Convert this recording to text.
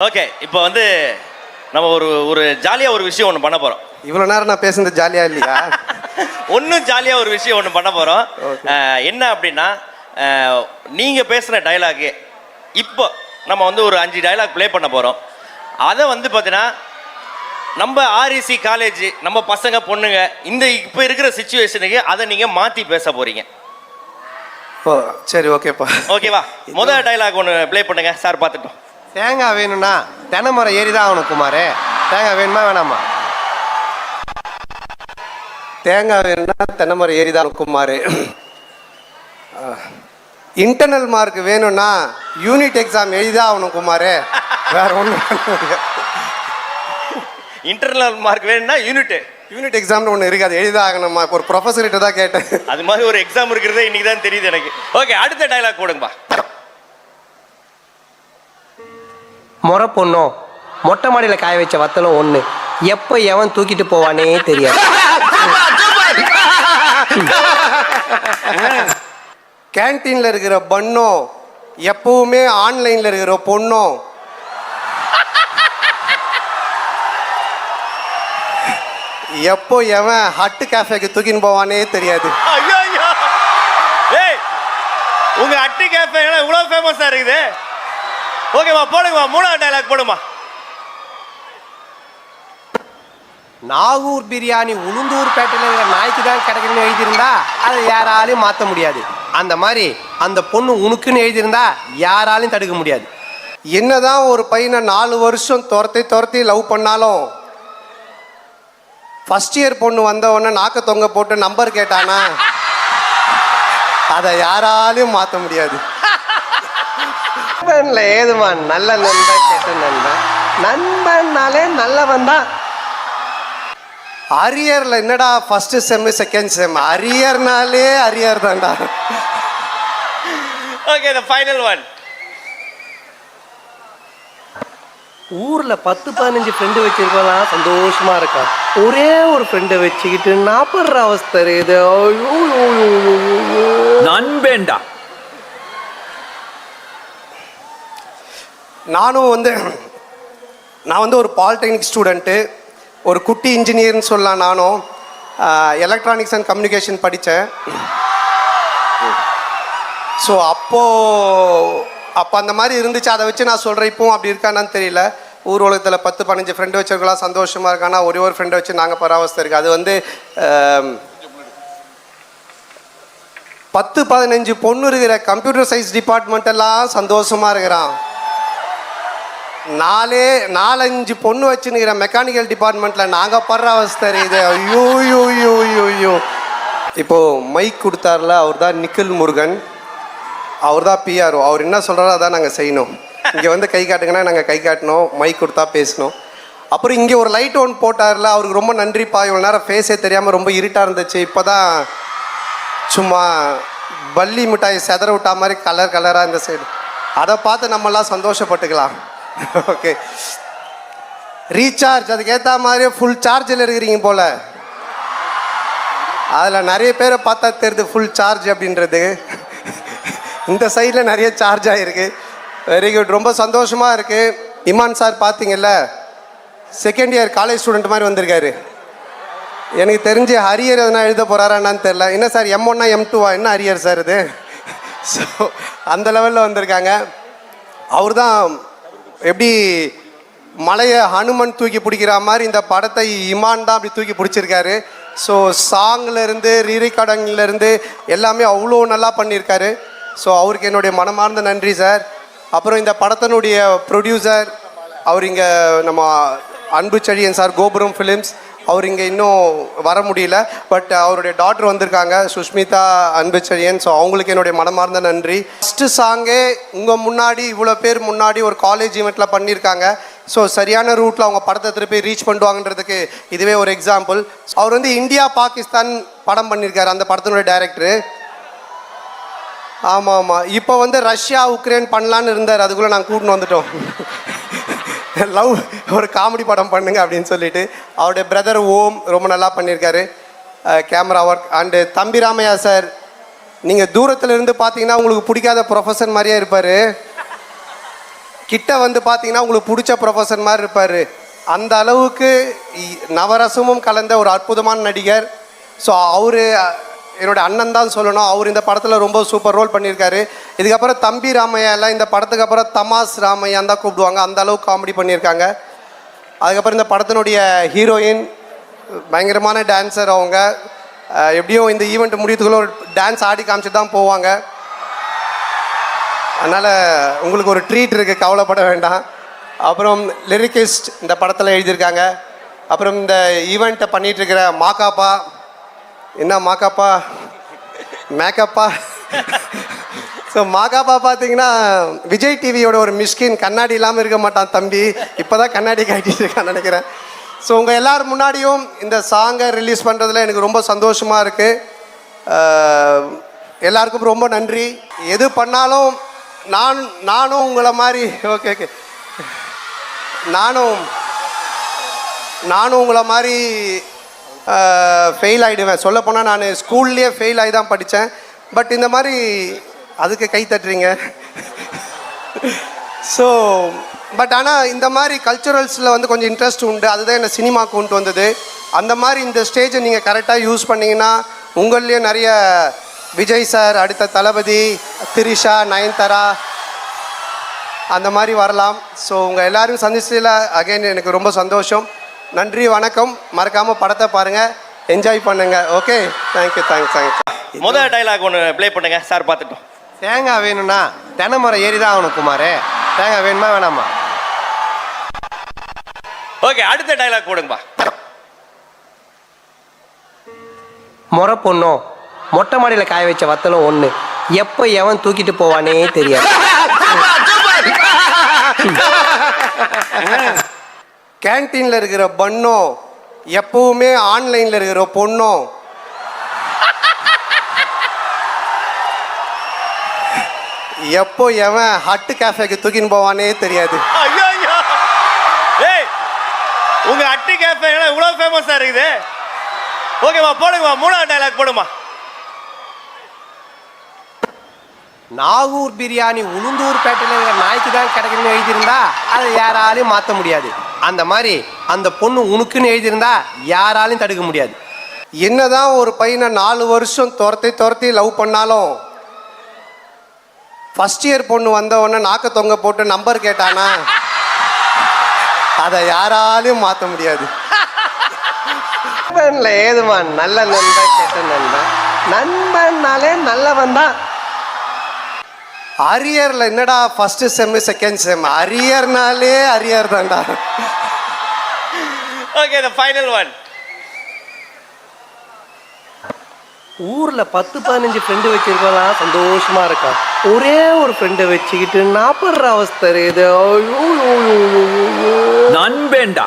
Okay இப்போ வந்து நம்ம ஒரு ஒரு ஜாலியாக ஒரு விஷயம் ஒன்று பண்ண போகிறோம் இவ்வளோ நேரம் நான் பேசுனது ஜாலியா இல்லையா? ஒன்றும் ஜாலியாக ஒரு விஷயம் ஒன்று பண்ண போகிறோம் என்ன அப்படின்னா நீங்கள் பேசுகிற டைலாகு இப்போ நம்ம வந்து ஒரு அஞ்சு டைலாக் ப்ளே பண்ண போகிறோம் அதை வந்து பார்த்தீங்கன்னா நம்ம ஆர்இசி காலேஜ் நம்ம பசங்க பொண்ணுங்க இந்த இப்போ இருக்கிற சுச்சுவேஷனுக்கு அதை நீங்கள் மாற்றி பேச போகிறீங்க ஓ சரி ஓகேப்பா ஓகேவா முதல் டைலாக் ஒன்று ப்ளே பண்ணுங்க. சார் பார்த்துட்டோம் தேங்காய் வேணும்னா தென்னைமரம் ஏறி தான் ஆகணும் குமார். தேங்காய் வேணுமா வேணாமா? தேங்காய் வேணும்னா தென்னைமரம் ஏறி தான் குமார். இன்டர்னல் மார்க் வேணும்னா யூனிட் எக்ஸாம் எழுதி தான் ஆகணும் குமார். வேற ஒன்றும் இன்டர்னல் மார்க் வேணும்னா யூனிட்டு யூனிட் எக்ஸாம்னு ஒன்று இருக்குது அது எழுதி தான் ஆகணுமா இப்போ ஒரு ப்ரொஃபஸர்கிட்ட தான் கேட்டேன். அது மாதிரி ஒரு எக்ஸாம் இருக்கிறதே இன்னைக்கு தான் தெரியுது எனக்கு. ஓகே அடுத்த டைலாக் போடுங்கப்பா. முறை பொண்ணும் மொட்டை மாடியில் காய வச்ச வத்தலும் ஒன்று எப்போ எவன் தூக்கிட்டு போவானே தெரியாது. கேன்டீனில் இருக்கிற பன்னும் எப்பவுமே ஆன்லைனில் இருக்கிற பொண்ணும் எப்போ எவன் ஹட்டு கேஃபேக்கு தூக்கின்னு போவானே தெரியாது. ஐயோ ஐயோ. ஏய் உங்க அட்டி கேஃபே இவ்வளோ ஃபேமஸாக இருக்குது. ஓகேவா போடுங்கம்மா. மூணாவது டைலாக் போடுமா. நாகூர் பிரியாணி உளுந்தூர் பேட்டையில் இருக்கிற நாய்க்கு தான் கிடைக்குன்னு எழுதியிருந்தா அதை யாராலையும் மாற்ற முடியாது. அந்த மாதிரி அந்த பொண்ணு உனக்குன்னு எழுதியிருந்தா யாராலையும் தடுக்க முடியாது. என்னதான் ஒரு பையனை நாலு வருஷம் துரத்தி துரத்தி லவ் பண்ணாலும் ஃபர்ஸ்ட் இயர் பொண்ணு வந்த உடனே நாக்க தொங்க போட்டு நம்பர் கேட்டானா அதை யாராலையும் மாற்ற முடியாது. நண்பன்ல ஏதுமா நல்ல நண்பன் கெட்ட நண்பன் நண்பன்னாலே நல்லவன் தான் அரியர்ல என்னடா ஃபர்ஸ்ட் செம் செகண்ட் செம் அரியர்னாலே அரியர் தான்டா. ஓகே த ஃபைனல் ஒன் ஊர்ல பத்து பதினஞ்சு ஃப்ரெண்டு வச்சிருக்கலாம் சந்தோஷமா இருக்கான் ஒரே ஒரு ஃப்ரெண்டை வச்சுக்கிட்டு நாப்படுற அவஸ்தை இது. நண்பேண்டா. நானும் வந்து நான் வந்து ஒரு பாலிடெக்னிக் ஸ்டூடெண்ட்டு ஒரு குட்டி இன்ஜினியர்னு சொல்லலாம் நானும். எலக்ட்ரானிக்ஸ் அண்ட் கம்யூனிகேஷன் படித்தேன். ஸோ அப்போது அப்போ அந்த மாதிரி இருந்துச்சு. அதை வச்சு நான் சொல்கிறேன் இப்போவும் அப்படி இருக்கானான்னு தெரியல. ஊர் உலகத்தில் பத்து பதினஞ்சு ஃப்ரெண்டு வச்சிருக்கலாம். சந்தோஷமாக இருக்கானா? ஒரே ஒரு ஃப்ரெண்டை வச்சு நாங்கள் பராமரிச்சு இருக்குது அது வந்து பத்து பதினஞ்சு பொண்ணு இருக்கிற கம்ப்யூட்டர் சயின்ஸ் டிபார்ட்மெண்ட் எல்லாம் சந்தோஷமாக இருக்கிறான். நாலே நாலஞ்சு பொண்ணு வச்சுனுக்கிற மெக்கானிக்கல் டிபார்ட்மெண்ட்டில் நாங்கள் படுற அவஸ்தை இது ஐயோ ஐயோ ஐயோ ஐயோ ஐயோ. இப்போது மைக் கொடுத்தாருல அவர் தான் நிக்கில் முருகன். அவர் தான் பிஆர்ஓ அவர் என்ன சொல்கிறாரோ அதான் நாங்கள் செய்யணும். இங்கே வந்து கை காட்டுங்கன்னா நாங்கள் கை காட்டணும் மைக் கொடுத்தா பேசணும். அப்புறம் இங்கே ஒரு லைட் ஒன் போட்டார்ல அவருக்கு ரொம்ப நன்றிப்பா. இவ்வளோ நேரம் ஃபேஸே தெரியாமல் ரொம்ப இருட்டாக இருந்துச்சு. இப்போ தான் சும்மா பள்ளி மிட்டாய் செதற விட்டா மாதிரி கலர் கலராக இந்த சைடு அதை பார்த்து நம்மளாம் சந்தோஷப்பட்டுக்கலாம். ஓகே ரீசார்ஜ் அதுக்கு ஏற்ற மாதிரியே ஃபுல் சார்ஜில் இருக்கிறீங்க போல. அதில் நிறைய பேரை பார்த்தா தெரியுது ஃபுல் சார்ஜ் அப்படின்றது. இந்த சைடில் நிறைய சார்ஜ் ஆகிருக்கு வெரி குட் ரொம்ப சந்தோஷமாக இருக்குது இமான் சார் பார்த்தீங்கல்ல செகண்ட் இயர் காலேஜ் ஸ்டூடெண்ட் மாதிரி வந்திருக்காரு. எனக்கு தெரிஞ்சு ஹரியர் எதனா எழுத போகிறாரான்னு தெரில என்ன சார் எம் ஒன்னா எம் டூவா என்ன ஹரியர் சார் இது? ஸோ அந்த லெவலில் வந்திருக்காங்க. அவர் தான் எப்படி மலையை ஹனுமன் தூக்கி பிடிக்கிற மாதிரி இந்த படத்தை இமான் தான் அப்படி தூக்கி பிடிச்சிருக்காரு. ஸோ சாங்லேருந்து ரீரிகார்டிங்லேருந்து எல்லாமே அவ்வளோ நல்லா பண்ணியிருக்காரு. ஸோ அவருக்கு என்னுடைய மனமார்ந்த நன்றி சார். அப்புறம் இந்த படத்தினுடைய ப்ரொடியூசர் அவர் இங்கே நம்ம அன்பு செழியன் சார் கோபுரம் ஃபிலிம்ஸ் அவர் இங்கே இன்னும் வர முடியல. பட் அவருடைய டாக்டர் வந்திருக்காங்க சுஷ்மிதா அன்புச்சரியன் ஸோ அவங்களுக்கு என்னுடைய மனமார்ந்த நன்றி. ஃபஸ்ட்டு சாங்கே உங்கள் முன்னாடி இவ்வளோ பேர் முன்னாடி ஒரு காலேஜ் ஈவெண்ட்டில் பண்ணியிருக்காங்க. ஸோ சரியான ரூட்டில் அவங்க படத்தை திருப்பி ரீச் பண்ணுவாங்கன்றதுக்கு இதுவே ஒரு எக்ஸாம்பிள் அவர் வந்து இந்தியா பாகிஸ்தான் படம் பண்ணியிருக்காரு அந்த படத்தினுடைய டைரக்டரு ஆமாம். ஆமாம் இப்போ வந்து ரஷ்யா உக்ரைன் பண்ணலான்னு இருந்தார். அதுக்குள்ளே நாங்கள் கூட்டின்னு வந்துட்டோம். லவ் ஒரு காமெடி படம் பண்ணுங்க அப்படின்னு சொல்லிட்டு அவருடைய பிரதர் ஓம் ரொம்ப நல்லா பண்ணியிருக்காரு. கேமரா ஒர்க் அண்டு தம்பி ராமையா சார் நீங்கள் தூரத்தில் இருந்து பார்த்தீங்கன்னா உங்களுக்கு பிடிக்காத ப்ரொஃபஸர் மாதிரியே இருப்பார். கிட்ட வந்து பார்த்தீங்கன்னா உங்களுக்கு பிடிச்ச ப்ரொஃபஸர் மாதிரி இருப்பார். அந்த அளவுக்கு இ- நவரசமும் கலந்த ஒரு அற்புதமான நடிகர். ஸோ அவர் என்னோட அண்ணன் தான் சொல்லணும். அவர் இந்த படத்தில் ரொம்ப சூப்பர் ரோல் பண்ணியிருக்காரு. இதுக்கப்புறம் தம்பி ராமையா எல்லாம் இந்த படத்துக்கு அப்புறம் தமாஸ் ராமையான் தான் கூப்பிடுவாங்க. அந்த அளவுக்கு காமெடி பண்ணியிருக்காங்க. அதுக்கப்புறம் இந்த படத்தினுடைய ஹீரோயின் பயங்கரமான டான்ஸர் அவங்க. எப்படியும் இந்த ஈவெண்ட் முடியறதுக்குள்ள ஒரு டான்ஸ் ஆடி காமிச்சிட்டு தான் போவாங்க. அதனால் உங்களுக்கு ஒரு ட்ரீட் இருக்குது கவலைப்பட வேண்டாம். அப்புறம் லிரிக்கிஸ்ட் இந்த படத்தில் எழுதியிருக்காங்க. அப்புறம் இந்த ஈவெண்ட்டை பண்ணிகிட்ருக்கிற மாக்காப்பா என்ன மாக்காப்பா? மேக்கப்பா? ஸோ மாகாப்பா பார்த்தீங்கன்னா விஜய் டிவியோட ஒரு மிஸ்கின் கண்ணாடி இல்லாமல் இருக்க மாட்டான் தம்பி. இப்போ தான் கண்ணாடி காட்டிட்டு இருக்கான்னு நினைக்கிறேன். ஸோ உங்கள் எல்லார் முன்னாடியும் இந்த சாங்கை ரிலீஸ் பண்ணுறதுல எனக்கு ரொம்ப சந்தோஷமாக இருக்குது எல்லாருக்கும் ரொம்ப நன்றி. எது பண்ணாலும் நான் நானும் உங்களை மாதிரி ஓகே ஓகே நானும் நானும் உங்களை மாதிரி ஃபெயில் ஆகிடுவேன் சொல்லப்போனால் நான் ஸ்கூல்லேயே ஃபெயில் ஆகி தான் படித்தேன் பட் இந்த மாதிரி அதுக்கு கை தட்டுறீங்க. ஸோ பட் ஆனால் இந்த மாதிரி கல்ச்சுரல்ஸில் வந்து கொஞ்சம் இன்ட்ரெஸ்ட் உண்டு. அதுதான் என்னை சினிமா கொண்டு வந்தது. அந்த மாதிரி இந்த ஸ்டேஜை நீங்கள் கரெக்டாக யூஸ் பண்ணிங்கன்னா உங்கள்லேயே நிறைய விஜய் சார் அடுத்த தளபதி திரிஷா நயன்தாரா அந்த மாதிரி வரலாம். ஸோ உங்கள் எல்லோரும் சந்திச்சதில் அகைன் எனக்கு ரொம்ப சந்தோஷம். நன்றி வணக்கம். மறக்காமல் படத்தை பாருங்கள் என்ஜாய் பண்ணுங்கள் okay thank you thanks thanks முதல் டைலாக் ஒன்று ப்ளே பண்ணுங்க. சார் பார்த்துட்டோம். தேங்காய் வேணும்னா தென்னை மரம் ஏறி தான் ஆகணும் குமார். தேங்காய் வேணுமா வேணாமா? ஓகே அடுத்த டைலாக் போடுங்கப்பா. முறை பொண்ணும் மொட்டை மாடியில் காய வச்ச வத்தலும் ஒன்று எப்போ எவன் தூக்கிட்டு போவானே தெரியாது. கேன்டீனில் இருக்கிற பன்னும் எப்பவுமே ஆன்லைனில் இருக்கிற பொண்ணும் எப்போ எவன் ஹட்டு கேஃபேக்கு தூக்கின்னு போவானே தெரியாது. ஐயோ ஐயோ ஏய் உங்க அட்டி கேஃபே இவ்வளோ ஃபேமஸா இருக்குது. ஓகேவா போடுங்கம்மா மூணாவது டைலாக் போடுமா. நாகூர் பிரியாணி உளுந்தூர் பேட்டையில் நாய்க்கு தான் கிடைக்குன்னு எழுதியிருந்தா அதை யாராலையும் மாற்ற முடியாது. அந்த மாதிரி அந்த பொண்ணு உனக்குன்னு எழுதியிருந்தா யாராலையும் தடுக்க முடியாது. என்னதான் ஒரு பையனை நாலு வருஷம் துரத்தி துரத்தி லவ் பண்ணாலும் ஃபர்ஸ்ட் இயர் பொண்ணு வந்த உடனே நாக்க தொங்க போட்டு நம்பர் கேட்டானா? அதை யாராலையும் மாற்ற முடியாது. ஏதுமா? நல்ல நண்பன் கெட்ட நண்பன். நண்பன்னாலே நல்லவன் தான். அரியர்ல என்னடா ஃபர்ஸ்ட் செம் செகண்ட் செம் அரியர்னாலே அரியர் தான்டா. ஓகே த ஃபைனல் ஒன் ஊர்ல பத்து பதினஞ்சு ஃப்ரெண்டு வச்சிருக்கலாம் சந்தோஷமா இருக்கான் ஒரே ஒரு ஃப்ரெண்டை வச்சுக்கிட்டு நாப்படுற அவஸ்தை இது. நண்பேண்டா